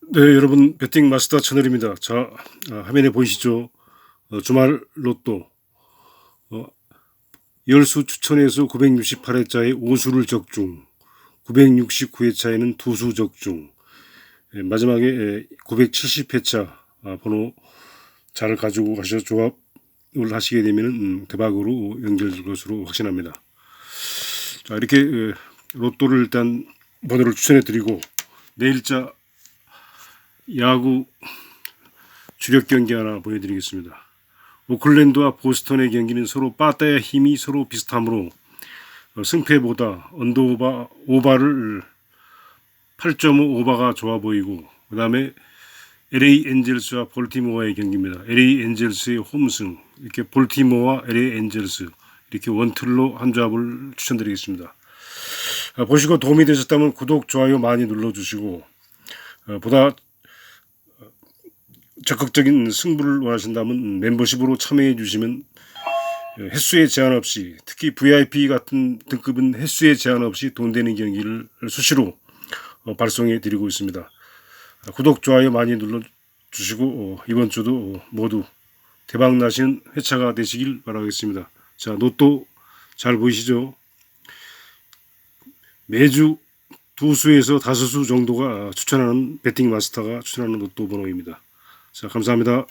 네, 여러분 배팅 마스터 채널입니다. 자, 아, 화면에 보이시죠? 어, 주말 로또 어, 열수 추천해서 968회차에 5수를 적중, 969회차에는 두수 적중, 예, 마지막에 970회차 아, 번호 잘 가지고 가셔서 조합을 하시게 되면 음, 대박으로 연결될 것으로 확신합니다. 자, 이렇게 예, 로또를 일단 번호를 추천해 드리고 내일자 야구 주력 경기 하나 보여드리겠습니다. 오클랜드와 보스턴의 경기는 서로 빠따의 힘이 서로 비슷하므로 어, 승패보다 언더 오바 오바를 8.5 오바가 좋아 보이고 그 다음에 LA 엔젤스와 볼티모어의 경기입니다. LA 엔젤스의 홈승 이렇게 볼티모어와 LA 엔젤스 이렇게 원틀로 한 조합을 추천드리겠습니다. 아, 보시고 도움이 되셨다면 구독 좋아요 많이 눌러주시고 어, 보다 적극적인 승부를 원하신다면 멤버십으로 참여해 주시면 횟수에 제한 없이 특히 VIP 같은 등급은 횟수에 제한 없이 돈 되는 경기를 수시로 어, 발송해 드리고 있습니다. 아, 구독 좋아요 많이 눌러 주시고 어, 이번 주도 어, 모두 대박 나시는 회차가 되시길 바라겠습니다. 자 로또 잘 보이시죠? 매주 두 수에서 다섯 수 정도가 추천하는 배팅 마스터가 추천하는 로또 번호입니다. 자, 감사합니다.